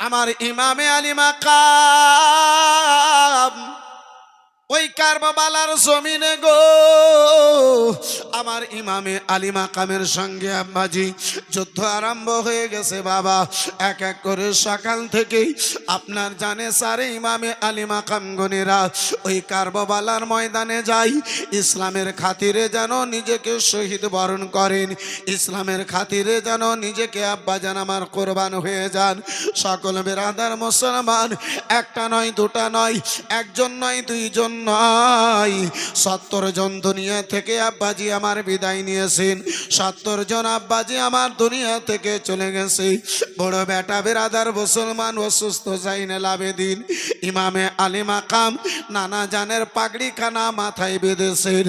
আমার ইমামে আলী কাম ওই কারবালার জমিনে গো। আমার ইমামে আলিমা কামের সঙ্গে আব্বাজি যুদ্ধ আরম্ভ হয়ে গেছে, বাবা। এক এক করে সকাল থেকেই আপনার জানে সারে ইমামে আলিমা কামগনেরা ওই কারবালার ময়দানে যাই। ইসলামের খাতিরে যেন নিজেকে শহীদ বরণ করেন। ইসলামের খাতিরে যেন নিজেকে আব্বাজান আমার কোরবান হয়ে যান। সকল বেরাদার মুসলমান, একটা নয়, দুটা নয়, একজন নয়, দুইজন নয় সত্তর জন দুনিয়া থেকে আব্বাজি আমার বিদায় নিয়েছেন। সত্তর জন আব্বাজি আমার দুনিয়া থেকে চলে গেছে। বড় বেটা বেরাদার মুসলমান অসুস্থ জাইনে লাবেদিন ইমামে আলী মাকাম নানা জানের পাগড়ি খানা মাথায় বেঁধেছেন।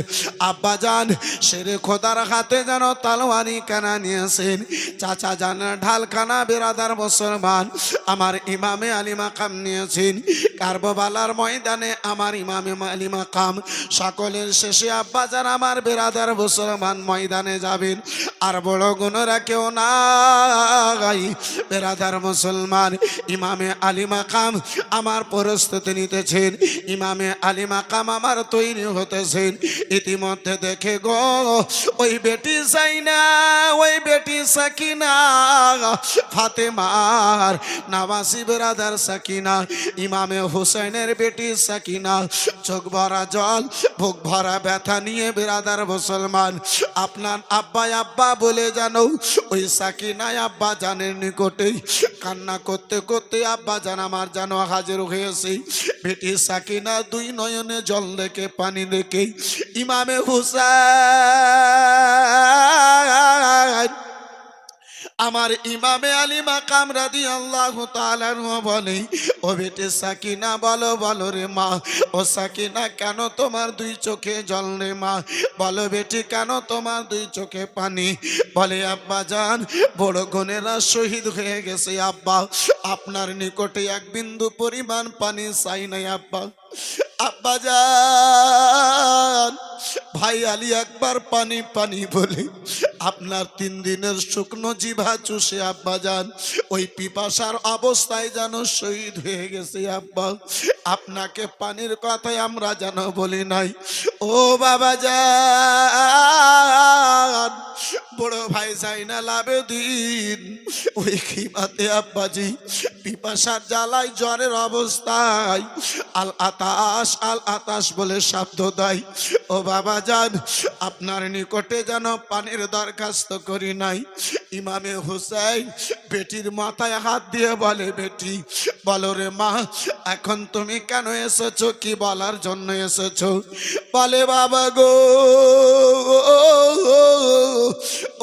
আব্বা যান সেরে খোদার হাতে যেন তালোয়ারি কানা নিয়েছেন। চাচা জানের ঢালখানা বেরাদার মুসলমান আমার ইমামে আলী মাকাম নিয়েছেন। কারবালার ময়দানে আমার ইমামে আলী মাকাম। সকলের শেষে আব্বা যান, আমার বেরাদার মুসলমান ময়দানে যাবেন। আর বড় গুণরা কেউ নাই। বেরাদার মুসলমান, ইমামে আলী মাকাম আমার প্রস্তুতি নিতেছেন। ইমামে আলী মাকাম আমার তৈরি হতেছেন। ইতিমধ্যে দেখে গো, ওই বেটি সাইনা ওই বেটি সাকিনা। ফাতেমার নামাসি বেরাদার সাকিনা, ইমামে হুসেনের বেটি সাকিনা। চোখ ভরা জল, বুক ভরা ব্যথা নিয়ে বিরাদার মুসলমান। আপনার আব্বা আব্বা বলে জানো ওই সাকি সাকিনায় আব্বা জানের নিকটেই কান্না করতে করতে আব্বা জান আমার জানো হাজির হয়েছে। বেটি সাকিনা দুই নয়নে জল দেখে, পানি দেখে, ইমামে হুসাইন আমার ইমামে আলী মাকাম রাদি আল্লাহ বলে, ও বেটে সাকিনা, বলো বলো রে মা, ও সাকিনা, কেন তোমার দুই চোখে জল রে মা? বলো বেটি, কেন তোমার দুই চোখে পানি? বলে, আব্বা যান বড় গনেরা শহীদ হয়ে গেছে, আব্বা। আপনার নিকটে এক বিন্দু পরিমাণ পানি চাই নাই, আব্বা। আব্বা যান ভাই আলী একবার পানি পানি বলে আপনার তিন দিনের শুকনো জিভা চুষে আব্বা যান। ওই পিপাসার অবস্থায় যেন শহীদ হয়ে গেছে আব্বা। আপনাকে পানির কথাই আমরা যেন বলি নাই। ও বাবা যান। বড় ভাই যাইনা লাভে দিন। ওই খিমাতে আব্বাজি, পিপাসার জ্বালায় জ্বরের অবস্থায়। আল আতাস আল আতাস বলে শব্দ দেয়। ও বাবা যান, আপনার নিকটে যেন পানির দরখাস্ত করি নাই। ইমামে হুসাইন বেটির মাথায় হাত দিয়ে বলে, বেটি, বলো রে মা, এখন তুমি কেন এসেছ? কি বলার জন্য এসেছ? বলে, বাবা গো,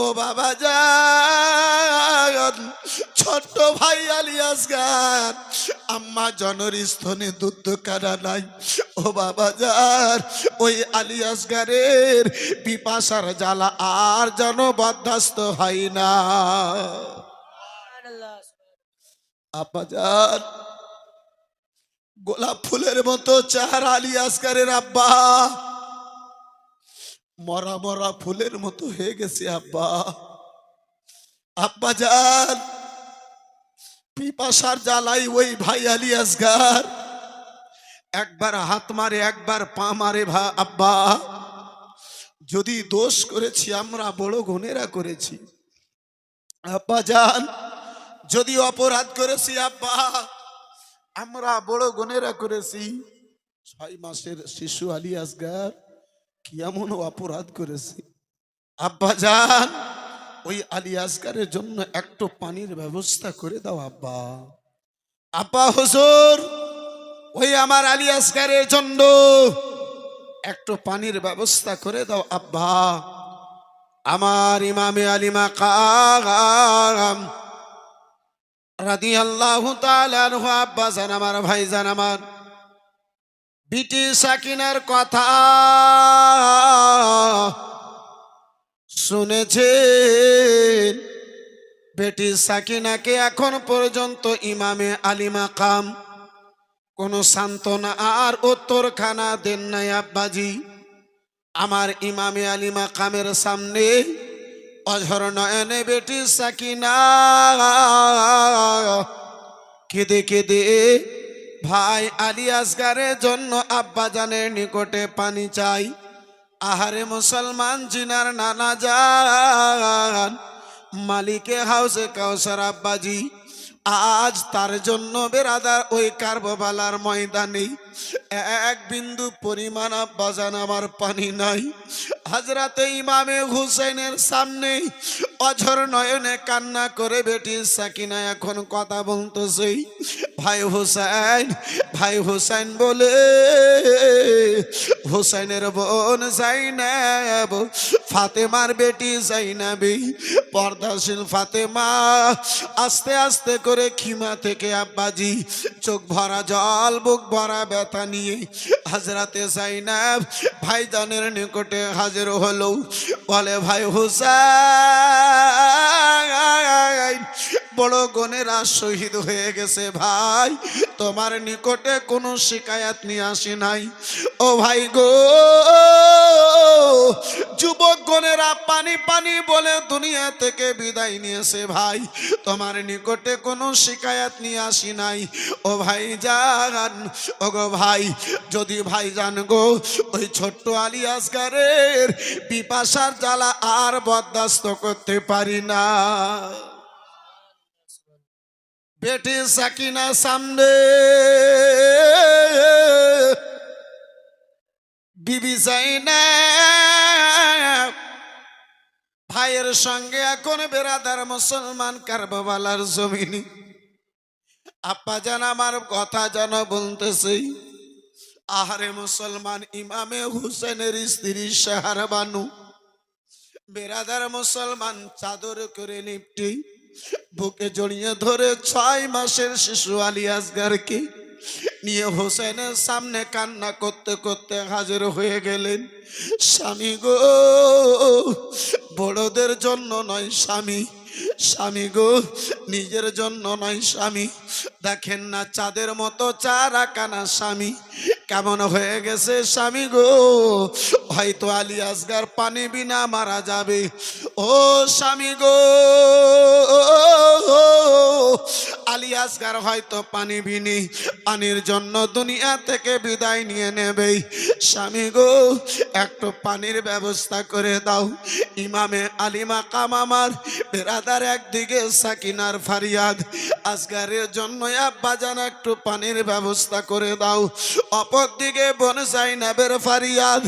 ও বাবা যান ছোট্ট ভাই আলিয়াস গান আম্মা জনর স্থনে দুধ কারা নাই? ও বাবা যার, ওই আলিয়াস গারের পিপাসার জ্বালা আর যেন বরদাস্ত হয় না। আপা গোলাপ ফুলের মতো চার আলী আসকারের আব্বা। মরা মরা ফুলের মতো হয়ে গেছে আব্বা। আব্বা যান পিপাসার জ্বালাই ওই ভাই আলী আসগার একবার হাত মারে, একবার পা মারে ভা, আব্বা। যদি দোষ করেছি, আমরা বড় গুণেরা করেছি। আব্বা যান যদি অপরাধ করেছি, আব্বা, আমরা বড় গুণেরা করেছি। ছয় মাসের শিশু আলী আসগার কি এমন অপরাধ করেছি? আব্বা যান ওই আলী আসগারের জন্য একটু পানির ব্যবস্থা করে দাও, আব্বা। আব্বা, হুজুর, ওই আমার আলী আসগারের জন্য একটু পানির ব্যবস্থা করে দাও, আব্বা। আমার ইমামে আলিমা কাম রাদি আল্লাহ আব্বা জান আমার, ভাই জান আমার বিটি সাকিনার কথা শুনেছেন? বেটি সাকিনাকে এখন পর্যন্ত ইমামে আলিমা কাম কোনো সান্ত্বনা আর উত্তরখানা দেন নাই আব্বাজি। আমার ইমামে আলিমা কামের সামনে অঝর নয়নে বেটি সাকিনা কেঁদে কেঁদে ভাই আলী আসগারের জন্য আব্বাজানের নিকটে পানি চাই। আহারে মুসলমান জিনার নানা যান মালিকে হাউসে কাউসার আব্বাজি। আজ তার জন্য বেরাদার ওই কার্ববালার ময়দানে এক বিন্দু পরিমাণ আব্বাজান আমার পানি নাই। হাজরাতে ইমামে হুসেনের সামনে অঝর নয়নে কান্না করে বেটি সাকিনা এখন কথা বলতেছে, ভাই হুসাইন ভাই হুসাইন বলে, হুসাইনের বোন জাইনাব, ফাতেমার বেটি জাইনাবি, পর্দাশীল ফাতেমা, আস্তে আস্তে করে খিমা থেকে আব্বাজি, চোখ ভরা জল, বুক ভরা ব্যথা নিয়ে হাজরাতে জাইনাব ভাইজানের নিকটে হাজির হলো। বলে, ভাই হুসাইন, বড় গনেরা শহীদ হয়ে গেছে ভাই। তোমার নিকটে কোনো শিকায়াত নিয়ে আসি নাই। ও ভাই গো যুবক গনেরা পানি পানি বলে দুনিয়া থেকে বিদায় নিয়েছে ভাই। তোমার নিকটে কোনো শিকায়াত নিয়ে আসি নাই। ও ভাই জান ও গো ভাই, যদি ভাই জান গো, ওই ছোট্ট আলী আসগারের পিপাসার জ্বালা আর বরদাস্ত করতে পারি না। বেটি সাকিনা সামনে বিবি না ভাইয়ের সঙ্গে এখন বেরাদার মুসলমান কারবালার জমিনি। আপা যেন আমার কথা যেন বলতেছে, আহারে মুসলমান ইমামে হুসেনের স্ত্রী শাহার বানু, বেরাদার মুসলমান চাদর করে লিপটি বুকে জড়িয়ে ধরে ছয় মাসের শিশু আলী আসগারকে নিয়ে হোসেনের সামনে কান্না করতে করতে হাজির হয়ে গেলেন। স্বামী গো, বড়দের জন্য নয় স্বামী। স্বামী গো, নিজের জন্য নয় স্বামী। দেখেন না চাঁদের মতো চারা কানা স্বামী। কেমন হয়ে গেছে স্বামী গো? হয়তো আলী আসগার পানি বিনা মারা যাবে। ও স্বামী গো, আলী আসগার হয়তো পানি বিনি। পানির জন্য দুনিয়া থেকে বিদায় নিয়ে নেবে স্বামী গো, একটু পানির ব্যবস্থা করে দাও। ইমামে আলিমা কাম আমার, বেরাদার একদিকে, সাকিনার ফারিয়াদ। আসগারের জন্য আব্বাজান একটু পানির ব্যবস্থা করে দাও। অপরদিকে বন সাইনাবের ফারিয়াদ।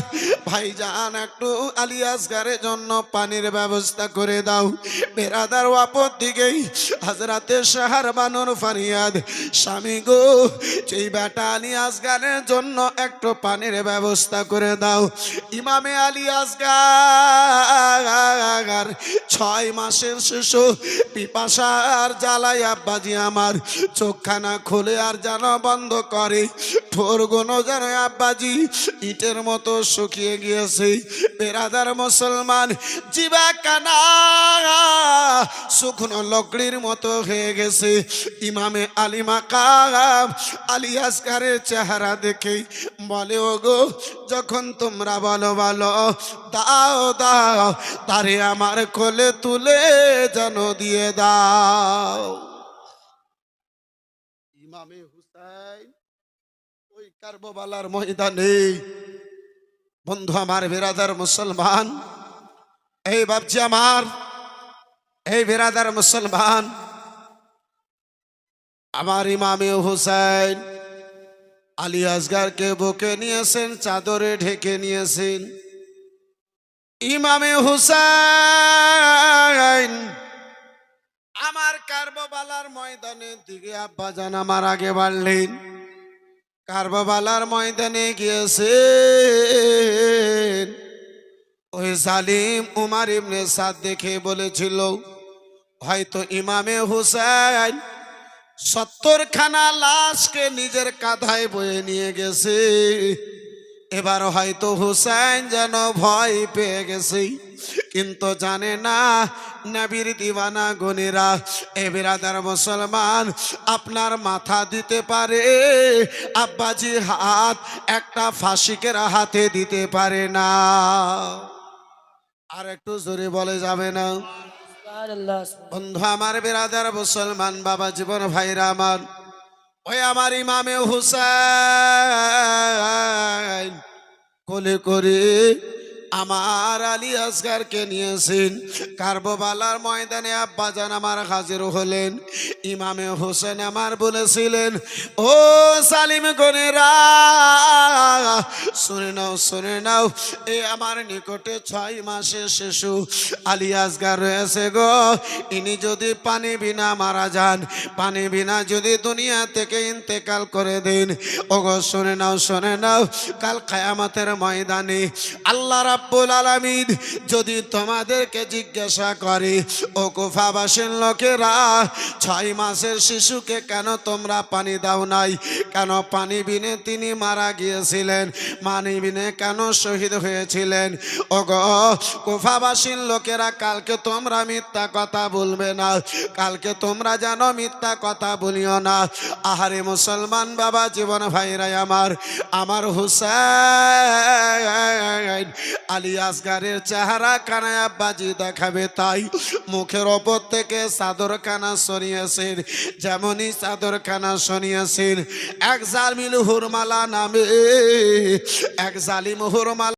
ভাইজান, একটু আলী আসগারের জন্য পানির ব্যবস্থা করে দাও। বেরাদার অপর দিকেই হাজরাতে শাহার বানর ফারিয়াদ। স্বামী গো সেই বেটা আলী আসগারের জন্য একটু পানির ব্যবস্থা করে দাও। ইমামে আলী আসগার ছয় মাসের শিশু, পিপাসার জ্বালায় আব্বাজি আমার, চোখখানা খুলে আর যেন বন্ধ করে। ঠোর গোনো যেন আব্বাজি ইটের মতো শুকিয়ে গিয়েছে। বেরাদার মুসলমান, জিবা কানা শুকনো লকড়ির মতো হয়ে গেছে। ইমামে আলিমা কাম আলী আসগারের চেহারা দেখে বলে ও গো যখন তোমরা বলো বলো, দাও দাও, তারে আমার কোলে তুলে যেন দিয়ে দাও। ইমামে হুসাইন, ওই কারবালার ময়দানে, বন্ধু আমার বেরাদার মুসলমান, এই বাবজি আমার, এই বেরাদার মুসলমান, আমার ইমামে হুসাইন আলী আসগারকে বুকে নিয়েছেন, চাদরে ঢেকে নিয়েছেন। ইমামে হুসাইন আমার কারবালার ময়দানের দিকে আব্বাজান আমার আগে বাড়লেন। কারবালার ময়দানে গিয়েছেন। ওই জালিম উমার ইবনে সাদ দেখে বলেছিল, হয়তো ইমামে হুসাইন সত্তর খানা লাশকে নিজের কাঁধায় বয়ে নিয়ে গেছে। এবার হয়তো হুসাইন যেন ভয় পেয়ে গেছে। কিন্তু জানে না নবীর দিওয়ানা গনেরা এ বিরাদার মুসলমান, আপনার মাথা দিতে পারে, আব্বাজি হাত একটা ফাঁসিকের হাতে দিতে পারে না। আর একটু জোরে বলে যাবে না। বন্ধু, আমার বিরাদার মুসলমান বাবা জীবন ভাইরা আমার। ওই আমার ইমামে হুসাইন। কোলে করে আমার আলী আসগারকে নিয়েছেন। কার্ববালার ময়দানে আব্বাজান আমার হাজির হলেন। ইমামে হোসেন আমার বলেছিলেন, ও সালিম গনেরা শুনে নাও শুনে নাও। এ আমার নিকটে ছয় মাসের শিশু আলী আসগার রয়েছে গো। ইনি যদি পানি বিনা মারা যান, পানি বিনা যদি দুনিয়া থেকে ইন্তেকাল করে দিন। ওগো, শুনে নাও শুনে নাও। কাল খায়ামাতের ময়দানে আল্লাহ রাব্বুল আলামিন যদি তোমাদেরকে জিজ্ঞাসা করে, ও কুফাবাসীর লোকেরা, ছয় মাসের শিশুকে কেন তোমরা পানি দাও নাই? কেন পানি বিনে তিনি মারা গিয়েছিলেন? বিনে কেন শহীদ হয়েছিলেন? ও গো কুফাবাসীর লোকেরা, কালকে তোমরা মিথ্যা কথা বলবে না। কালকে তোমরা যেন মিথ্যা কথা বলিও না। আহারে মুসলমান বাবা, জীবন ভাইরাই আমার। আমার হুসাইন আলী আসগারের চেহারা কানায় আব্বাজি দেখাবে তাই মুখের ওপর থেকে চাদর কানা সরিয়েছেন, যেমনই চাদর কানা সরিয়েছেন। এক জালিম হুরমালা নামে এক জালিম হুরমালা